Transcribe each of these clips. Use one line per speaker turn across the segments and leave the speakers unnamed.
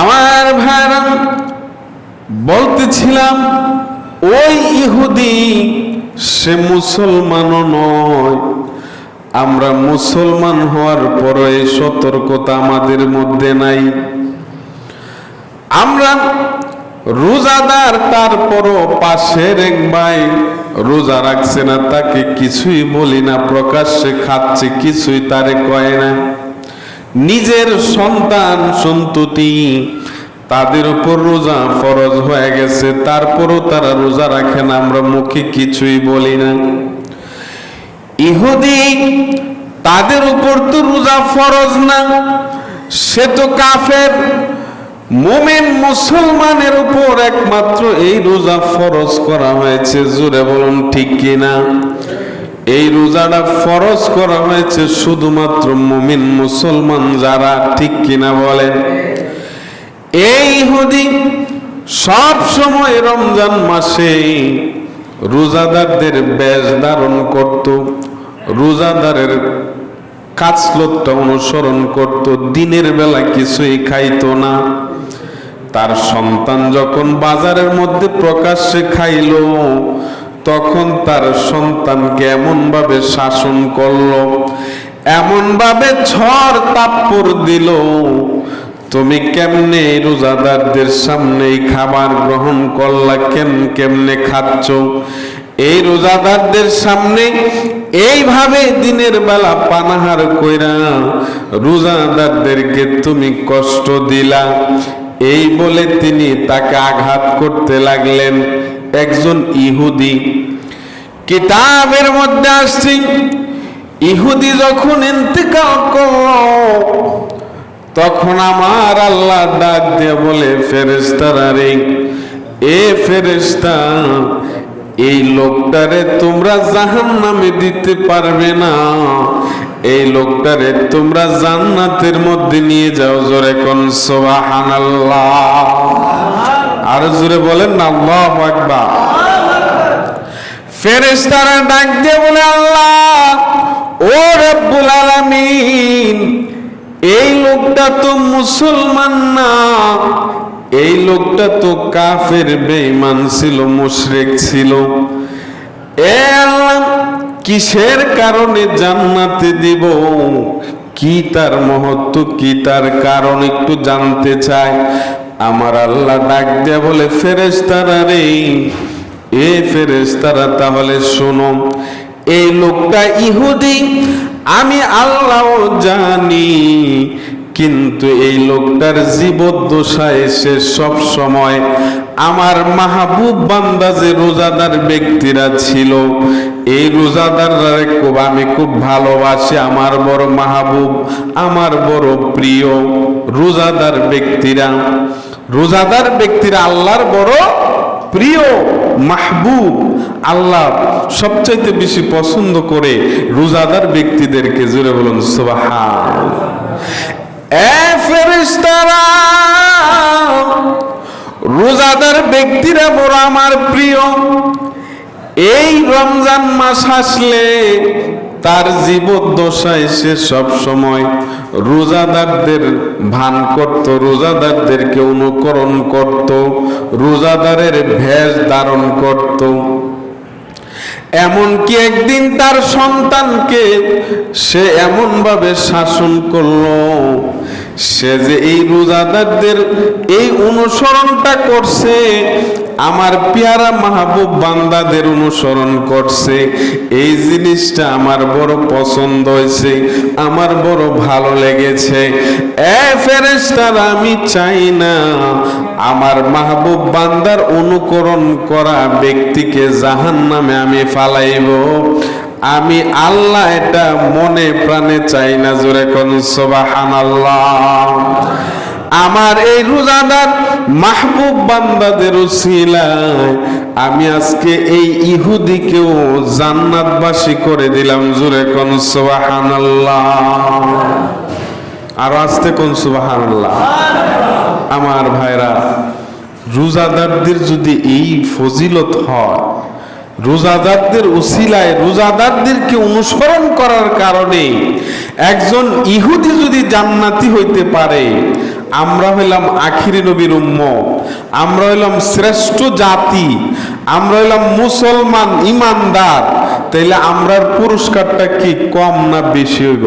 আমার ভাইরা বলতেছিলাম, ওই ইহুদি, সে মুসলমানও নয়। আমরা মুসলমান হওয়ার পর এই সতর্কতা আমাদের মধ্যে নাই। আমরা রোজাদার, তারপরও পাশের এক ভাই রোজা রাখছে না, তাকে কিছুই বলি না, প্রকাশ্যে খাচ্ছে, কিছুই তারে কয় না। নিজের সন্তান সন্ততি, তাদের উপর রোজা ফরজ হয়ে গেছে, তারপরও তারা রোজা রাখে না, আমরা মুখে কিছুই বলি না। ইহুদি, তাদের উপর তো রোজা ফরজ না, সে তো কাফের। মোমেন মুসলমানের উপর একমাত্র এই রোজা ফরজ করা হয়েছে, জোরে বলুন ঠিক কিনা? এই রোজাটা ফরজ করা হয়েছে শুধুমাত্র মুমিন মুসলমান যারা, ঠিক কিনা বলেন? এই ইহুদি সব সময় রমজান মাসে রোজাদারদের বেশ ধারণ করত, রোজাদারের কাজলতটা অনুসরণ করত, দিনের বেলা কিছুই খাইত না। তার সন্তান যখন বাজারের মধ্যে প্রকাশ্যে খাইল তখন তার সন্তানকে এমন ভাবে শাসন করল এমন ভাবে ঝড় তাপ্পর দিল, তুমি কেমনে রোজাদারদের সামনে খাবার গ্রহণ করলা? কেম, কেমনে খাচ্ছ? এই রোজাদারদের সামনে এইভাবে দিনের বেলা পানাহার কইরা রোজাদারদেরকে তুমি কষ্ট দিলা? এই বলে তিনি তাকে আঘাত করতে লাগলেন। একজন ইহুদি। কিতাবের মধ্যে আসছি, ইহুদি যখন ইন্তেকাল করল, তখন আমার আল্লাহ ডাক দিয়ে বলে ফেরেস্তারা রে, এ ফেরেস্তা এই লোকটারে তোমরা জাহান নামে দিতে পারবে না। এই লোকটারে তোমরা জান্নাতের মধ্যে নিয়ে যাও, জোরে কোন সোবাহান আর জোরে বলেন না ফেরেস্তারা ডাক দিয়ে বলে, আল্লাহ, ও রব্বুল আলামিন, এই লোকটা তো মুসলমান না, এই লোকটা তো কাফের ছিল, মুশরিক ছিল। এ আল্লাহ, কিসের কারণে জান্নাতে দিব? কি তার মহত্ব, কি তার কারণ, একটু জানতে চাই। আমার আল্লাহ ডাক দেয়া বলে ফেরেস্তারা রে, এ ফেরেস্তারা তাহলে শোনো, এই লোকটা ইহুদি, আমি আল্লাহ জানি, কিন্তু এই লোকটার জীবদ্দশায় সে সব সময় আমার মাহবুব বান্দা যে রোজাদার ব্যক্তিরা ছিল, এই রোজাদাররা খুব আমি খুব ভালোবাসি, আমার বড় মাহবুব, আমার বড় প্রিয় রোজাদার ব্যক্তিরা। রোজাদার ব্যক্তিরা আল্লাহর বড় প্রিয়, মাহবুব, আল্লাহ সবচাইতে বেশি পছন্দ করে রোজাদার ব্যক্তিদেরকে জুড়ে বলুন রোজাদার ব্যক্তিরা বড় আমার প্রিয়। এই রমজান মাস আসলে তার জীবদ্দশায় সে সব সময় রোজাদারদের ভান করত, রোজাদারদেরকে অনুকরণ করত, রোজাদারের ভেষ ধারণ করত। এমনকি একদিন তার সন্তানকে সে এমনভাবে শাসন করল সে যে এই রোজাদারদের এই অনুসরণটা করছে, আমার পেয়ারা মাহবুব বান্দাদের অনুসরণ করছে, এই জিনিসটা আমার বড় পছন্দ হয়েছে, আমার বড় ভালো লেগেছে। এ ফেরেস্তার আমি চাই না আমার মাহবুব বান্দার অনুকরণ করা ব্যক্তিকে জাহান নামে আমি ফালাইব। আমি আল্লাহ এটা মনে প্রাণে চাই না, জোরে কোন সোবাহান আমার এই রোজাদার মাহবুব বান্দাদের উসিলায় আমি আজকে এই ইহুদিকেও জান্নাতবাসী করে দিলাম, জোরে কোন সোবাহান আর আসতে কোন সুবাহান আমার ভাইরা, রোজাদারদের যদি এই ফজিলত হয় রোজাদারদের উসিলায় রোজাদারদেরকে অনুসরণ করার কারণে একজন ইহুদি যদি জান্নাতি হইতে পারে, আমরা হইলাম আখিরি নবীর উম্মত, আমরা হইলাম শ্রেষ্ঠ জাতি, আমরা হইলাম মুসলমান ইমানদার, তাইলে আমরার পুরস্কারটা কি কম না বেশি হইব?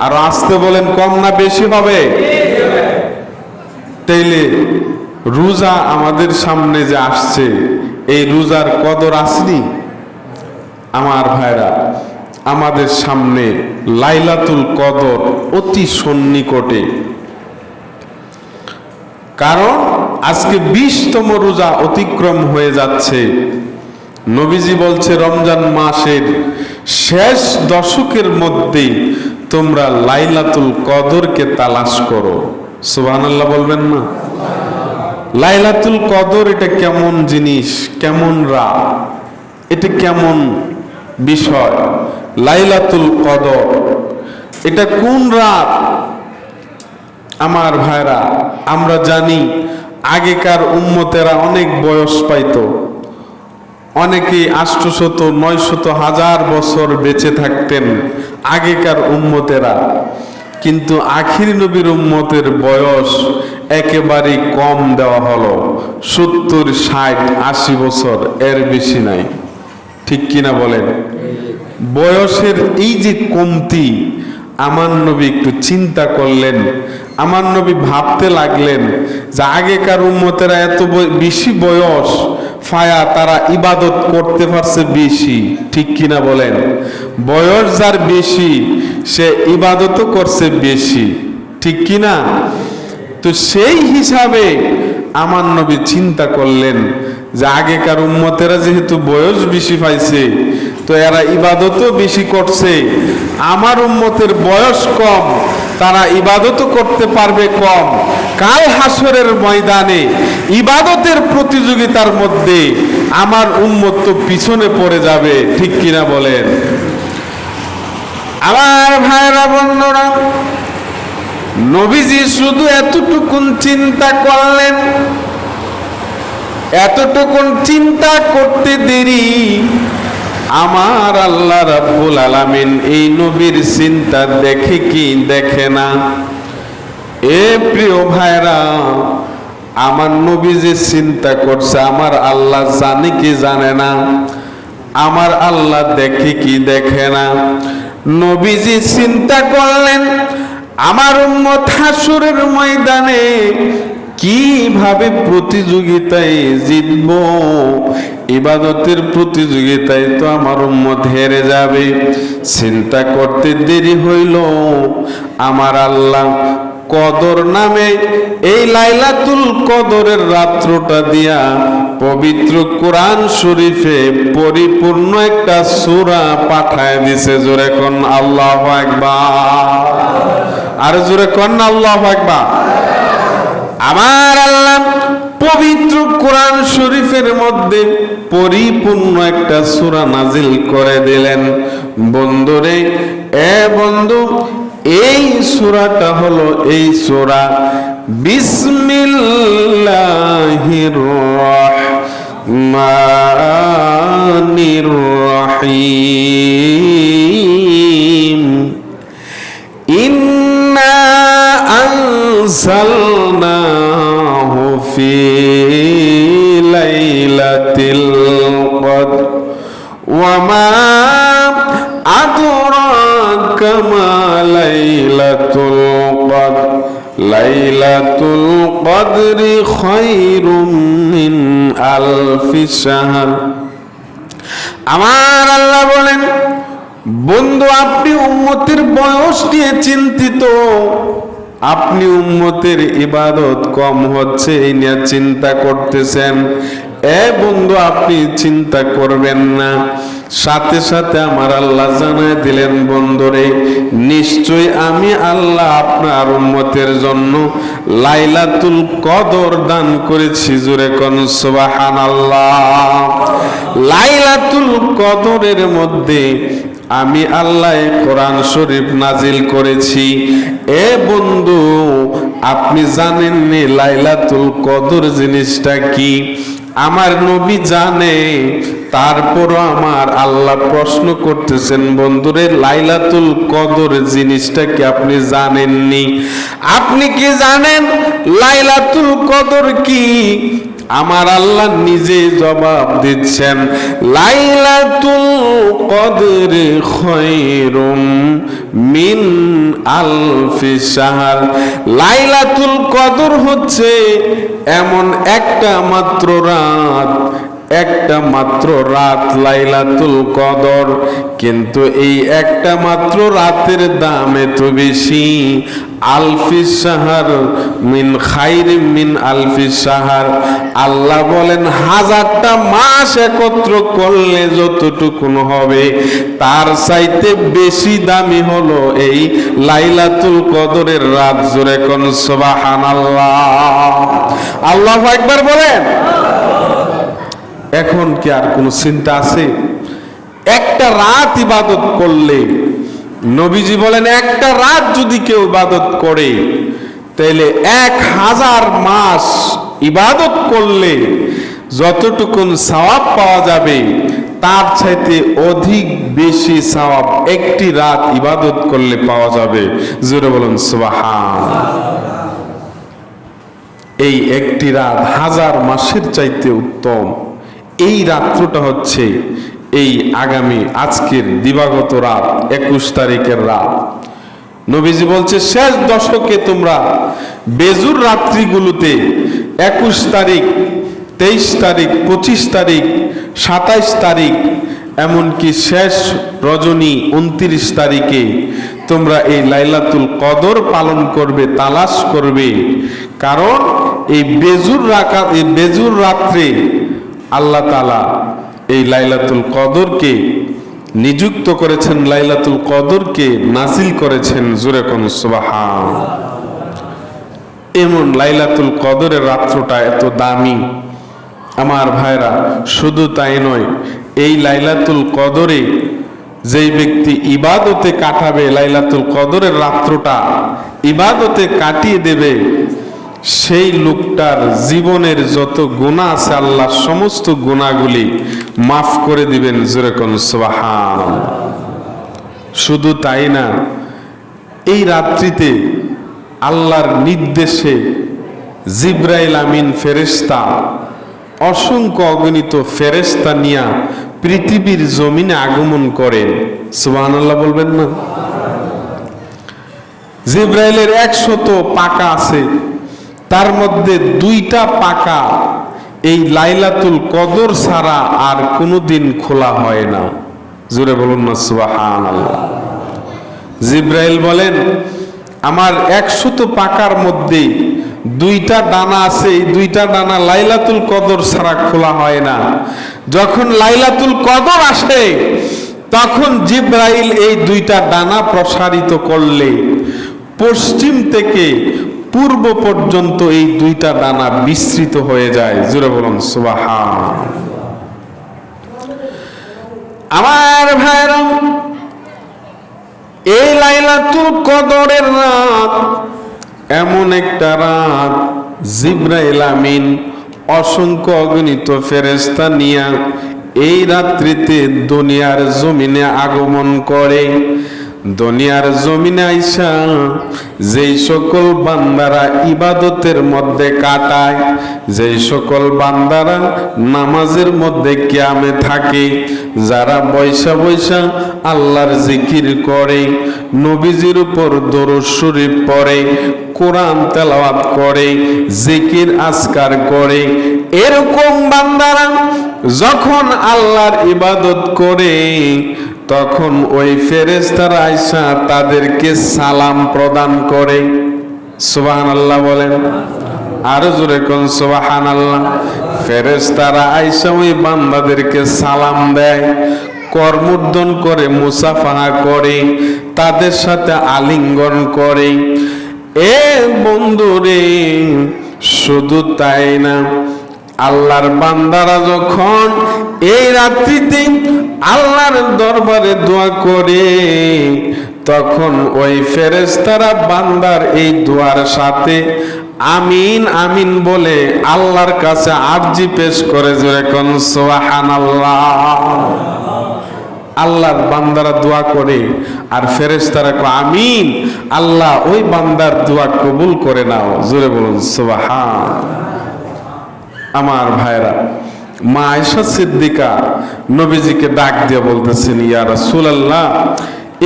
আর আসতে বলেন কম না বেশি হবে? তাইলে রোজা আমাদের সামনে যে আসছে এই রোজার কদর আসনি? আমার ভাইরা, আমাদের সামনে লাইলাতুল কদর অতি সন্নিকটে। কারণ আজকে বিশতম রোজা অতিক্রম হয়ে যাচ্ছে। নবীজি বলছে, রমজান মাসের শেষ দশকের মধ্যে তোমরা লাইলাতুল কদরকে তালাশ করো। সুবহানাল্লাহ বলবেন না? লাইলাতুল কদর, এটা কেমন জিনিস? কেমন রাত? এটা কেমন বিষয়? লাইলাতুল কদর, এটা কোন রাত? আমার ভাইরা, আমরা জানি আগেকার উম্মতেরা অনেক বয়স পাইতো। অনেকেই আষ্টশত, নয়শত হাজার বছর বেঁচে থাকতেন আগেকার উম্মতেরা। কিন্তু আখির নবীর উম্মতের বয়স একেবারেই কম দেওয়া হলো। সত্তর, ষাট, আশি বছর, এর বেশি নাই। ঠিক কিনা বলেন? বয়সের এই যে কমতি, আমার নবী একটু চিন্তা করলেন। আমার নবী ভাবতে লাগলেন যে আগেকার উম্মতেরা এত বেশি বয়স, ফায়া তারা ইবাদত করতে পারছে বেশি। ঠিক কিনা বলেন? বয়স যার বেশি, সে ইবাদতও করছে বেশি। ঠিক কিনা? তো সেই হিসাবে আমার নবী চিন্তা করলেন যে আগেকার উম্মতেরা যেহেতু বয়স বেশি পাইছে, তো এরা ইবাদতও বেশি করছে। আমার উম্মতের বয়স কম, তারা ইবাদতও করতে পারবে কম। কাল হাসরের ময়দানে ইবাদতের প্রতিযোগিতার মধ্যে আমার উম্মত তো পিছনে পড়ে যাবে, ঠিক কিনা বলেন? আমার ভাইরা বন্ধুরা নবীজি শুধু এতটুকুন চিন্তা করলেন। এতটুকুন চিন্তা করতে দেরি। আমার আল্লাহ রাব্বুল আলামিন এই নবীর চিন্তা দেখে কি দেখে না? এ প্রিয় ভাইরা, আমার নবী যে চিন্তা করছে, আমার আল্লাহ জানে কি জানে না? আমার আল্লাহ দেখে কি দেখে না? নবীজি চিন্তা করলেন আমার উম্মত হাসুরের ময়দানে কীভাবে প্রতিযোগিতায় জিতব? ইবাদতের প্রতিযোগিতায় তো আমার উম্মত হেরে যাবে। চিন্তা করতে দেরি হইল। আমার আল্লাহ কদর নামে এই লাইলাতুল কদরের রাত্রটা দিয়া পবিত্র কোরআন শরীফে পরিপূর্ণ একটা সূরা পাঠায় দিছে। জোরে কোন আল্লাহ একবার আর জোরে কন্যা আল্লাহ একবার আমার আল্লাহ পবিত্র কোরআন শরীফের মধ্যে পরিপূর্ণ একটা সুরা নাজিল করে দিলেন। বন্ধুরে, এ বন্ধু, এই সুরাটা হলো এই সুরা বিসমিল্লাহির রহমানির রহিম। ইন أنزلناه في ليلة القدر وما أدراك ما ليلة القدر ليلة القدر خير من ألف شهر আমার আল্লাহ বলেন বন্ধু আপনি উম্মতের বয়স নিয়ে চিন্তিত আপনি উম্মতের ইবাদত কম হচ্ছে এই নিয়ে চিন্তা করতেছেন। এ বন্ধু, আপনি চিন্তা করবেন না। সাথে সাথে আমার আল্লাহ জানায় দিলেন, বন্ধুরে নিশ্চয় আমি আল্লাহ আপনার উম্মতের জন্য লাইলাতুল কদর দান করেছি, জুরে কোন সুবাহান আল্লাহ লাইলাতুল কদরের মধ্যে আমি আল্লাহ কোরআন শরীফ নাজিল করেছি। এ বন্ধু, আপনি জানেননি লাইলাতুল কদর জিনিসটা কি? আমার নবী জানে তারপরও আমার আল্লাহ প্রশ্ন করতেছেন, বন্ধুরে, লাইলাতুল কদর জিনিসটা কি আপনি জানেননি? আপনি কি জানেন? লাইলাতুল কদর কি? আমার আল্লাহ নিজে জবাব দিচ্ছেন, লাইলাতুল কদর খৈরুম মিন আলফি শাহর। লাইলাতুল কদর হচ্ছে এমন একটা মাত্র রাত একটা মাত্র রাত লাইলাতুল কদর। কিন্তু এই একটা মাত্র রাতের দাম এত বেশি। আলফি সাহার মিন খাইর মিন আলফি সাহার আল্লাহ বলেন, হাজারটা মাস একত্র করলে যতটুকুন হবে, তার চাইতে বেশি দামি হলো এই লাইলাতুল কদরের রাত। জোরে কোন সুবাহান আল্লাহ আল্লাহ একবার বলেন। এখন কি আর কোনো চিন্তা আছে? একটা রাত ইবাদত করলে, নবীজি বলেন, একটা রাত যদি কেউ ইবাদত করে তাহলে এক হাজার মাস ইবাদত করলে যতটুকুন সওয়াব পাওয়া যাবে, তার চাইতে অধিক বেশি সওয়াব একটি রাত ইবাদত করলে পাওয়া যাবে। জোরে বলুন, সুবহান। এই একটি রাত হাজার মাসের চাইতে উত্তম। এই রাত্রটা হচ্ছে এই আগামী আজকের দিবাগত রাত, একুশ তারিখের রাত। নবীজি বলছে, শেষ দশকে তোমরা বেজুর রাত্রিগুলোতে একুশ তারিখ, তেইশ তারিখ, পঁচিশ তারিখ, সাতাইশ তারিখ, এমনকি শেষ রজনী উনত্রিশ তারিখে তোমরা এই লাইলাতুল কদর পালন করবে, তালাশ করবে। কারণ এই বেজুর রাখা, এই বেজুর রাত্রে আল্লাহ তালা এই লাইলাতুল কদরকে নিযুক্ত করেছেন, লাইলাতুল কদরকে নাজিল করেছেন, জোরে কোন এমন লাইলাতুল কদরের রাত্রটা এত দামি। আমার ভাইরা, শুধু তাই নয়, এই লাইলাতুল কদরে যেই ব্যক্তি ইবাদতে কাটাবে, লাইলাতুল কদরের রাত্রটা ইবাদতে কাটিয়ে দেবে সেই লোকটার জীবনের যত গুণা আছে আল্লাহ সমস্ত গুণাগুলি মাফ করে দিবেন যেরকম সোহান শুধু তাই না, এই রাত্রিতে আল্লাহর নির্দেশে জিব্রাইল আমিন ফেরেস্তা অসংখ্য অগণিত ফেরেস্তা নিয়া পৃথিবীর জমিনে আগমন করেন। সুবাহ আল্লাহ বলবেন না? জিব্রাইলের একশত পাকা আছে তার মধ্যে দুইটা পাকা। এই লাইলাতুল কদর ছাড়া আর কোনোদিন খোলা হয় না। জোরে বলুন না সুবাহান আল্লাহ জিব্রাইল বলেন, আমার একশত পাকার মধ্যে দুইটা ডানা আছে, এই দুইটা ডানা লাইলাতুল কদর ছাড়া খোলা হয় না। যখন লাইলাতুল কদর আসে, তখন জিব্রাইল এই দুইটা ডানা প্রসারিত করলে পশ্চিম থেকে পূর্ব পর্যন্ত এই দুইটা ডানা বিস্তৃত হয়ে যায়। জুড়ে বলুন আমার ভাইরা, এই লাইলাতুল কদরের রাত এমন একটা রাত, জিব্রাইল আমিন অসংখ্য অগণিত ফেরেস্তা নিয়া এই রাত্রিতে দুনিয়ার জমিনে আগমন করে। দুনিয়ার জমিনে আইসা, যেই সকল বান্দারা ইবাদতের মধ্যে কাটায়, যেই সকল বান্দারা নামাজের মধ্যে ক্যামে থাকে, যারা বৈশা বৈশা আল্লাহর জিকির করে, নবীজির উপর দরুদ শরীফ পড়ে, কোরআন তেলাওয়াত করে, জিকির আসকার করে, এরকম বান্দারা যখন আল্লাহর ইবাদত করে তখন ওই ফেরেস্তারা আয়সা তাদেরকে সালাম প্রদান করে। সুবাহান আল্লাহ বলেন। আরও জোরে কোন সুবাহান আল্লাহ ফেরেস্তারা আয়সা ওই বান্দাদেরকে সালাম দেয় কর্মোদ্দন করে, মুসাফাহা করে, তাদের সাথে আলিঙ্গন করে। এ বন্ধুরে, শুধু তাই না, আল্লাহর বান্দারা যখন এই রাত্রিতে আল্লাহর দরবারে দোয়া করে, তখন ওই ফেরেশতারা বান্দার এই দোয়ার সাথে আমিন আমিন বলে আল্লাহর কাছে আরজি পেশ করে যেরকম সোহান আল্লাহর বান্দারা দোয়া করে আর ফেরেশতারা কো আমিন, আল্লাহ ওই বান্দার দোয়া কবুল করে নাও। জোরে বলুন, সুবহান আমার ভাইরা মা আয়েশা সিদ্দিকা নবীজিকে ডাক দিয়ে বলতেছেন, ইয়া রাসূলুল্লাহ,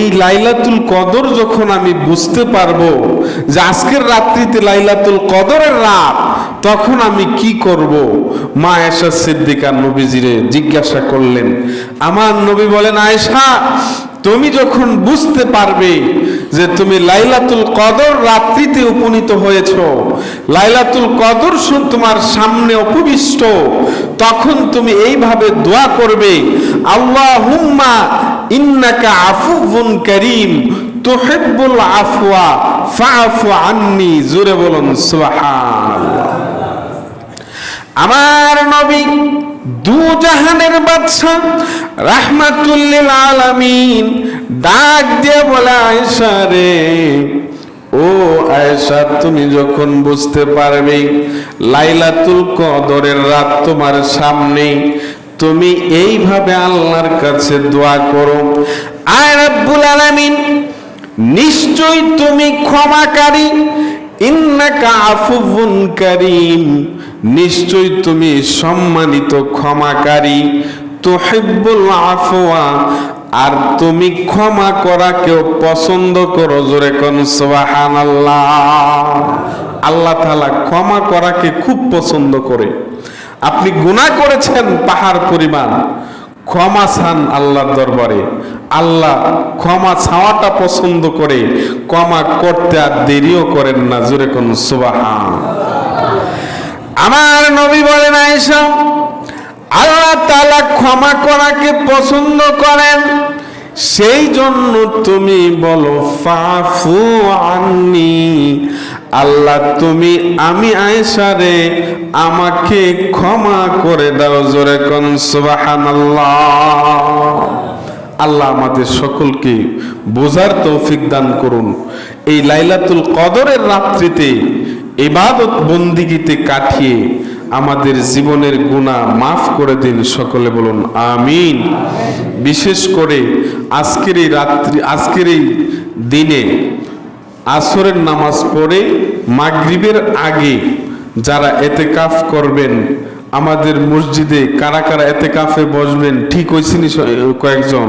এই লাইলাতুল কদর যখন আমি বুঝতে পারব যে আজকের রাত্রিতে লাইলাতুল কদরের রাত, তখন আমি কি করব? মা আয়েশা সিদ্দিকা নবীজিরে জিজ্ঞাসা করলেন, আমার নবী বলেন, আয়েশা, তুমি যখন বুঝতে পারবে যে তুমি লাইলাতুল কদর রাত্রিতে উপনীত হয়েছ। লাইলাতুল কদর তোমার সামনে উপবিষ্ট তখন তুমি এইভাবে দোয়া করবে আল্লাহ হুম্মা ইন্নাকা আফুবুন করিম, তুহিব্বুল আফওয়া, ফাআফু আন্নি জোরে বলুন সুবহানাল্লাহ। আমার নবী দু জাহানের বাদশা রাহমাতুল্লিল আলামিন ডাক দিয়ে বলে, আয়েশা রে। ও আয়েশা, তুমি যখন বুঝতে পারবে লাইলাতুল কদরের রাত তোমার সামনে, তুমি এইভাবে আল্লাহর কাছে দোয়া করো। আয় রাব্বুল আলামিন নিশ্চয় তুমি ক্ষমাকারী। ইন্নাকা আফুবুন করিম। নিশ্চয় তুমি সম্মানিত ক্ষমাকারী। তুহিব্বুল আফওয়া, আর তুমি ক্ষমা করা কেউ পছন্দ করো জোরে কোন সুবহানাল্লাহ। আল্লাহ তাআলা ক্ষমা করাকে খুব পছন্দ করে। আপনি গুনাহ করেছেন পাহাড় পরিমাণ, ক্ষমা চান আল্লাহর দরবারে। আল্লাহ ক্ষমা ছাওয়াটা পছন্দ করে, ক্ষমা করতে আর দেরিও করেন না জোরে কোন সুবাহান। আমার নবী বলেন আয়েশা, আল্লাহ তালা ক্ষমা করাকে পছন্দ করেন। সেই জন্য তুমি বলো, ফাফু আন্নি, আল্লাহ তুমি আমি আয়েশারে আমাকে ক্ষমা করে দাও জোরে কোন সুবহানাল্লাহ। আল্লাহ আমাদের সকলকে বোঝার তৌফিক দান করুন। এই লাইলাতুল কদরের রাত্রিতে ইবাদত বন্দিগিতে কাটিয়ে আমাদের জীবনের গুণা মাফ করে দিন সকলে বলুন, আমিন। বিশেষ করে আজকের এই রাত্রি, আজকের এই দিনে আসরের নামাজ পড়ে মাগরিবের আগে যারা এতে কাফ করবেন, আমাদের মসজিদে কারা কারা এতে কাফে বসবেন, ঠিক হয়েছিনি কয়েকজন?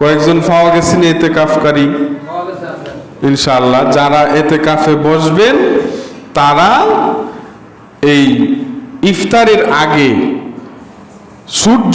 কয়েকজন পাওয়া গেছেন এতে কাফকারী ইনশাআল্লাহ, যারা এতে কাফে বসবেন তারা এই ইফতারের আগে সূর্য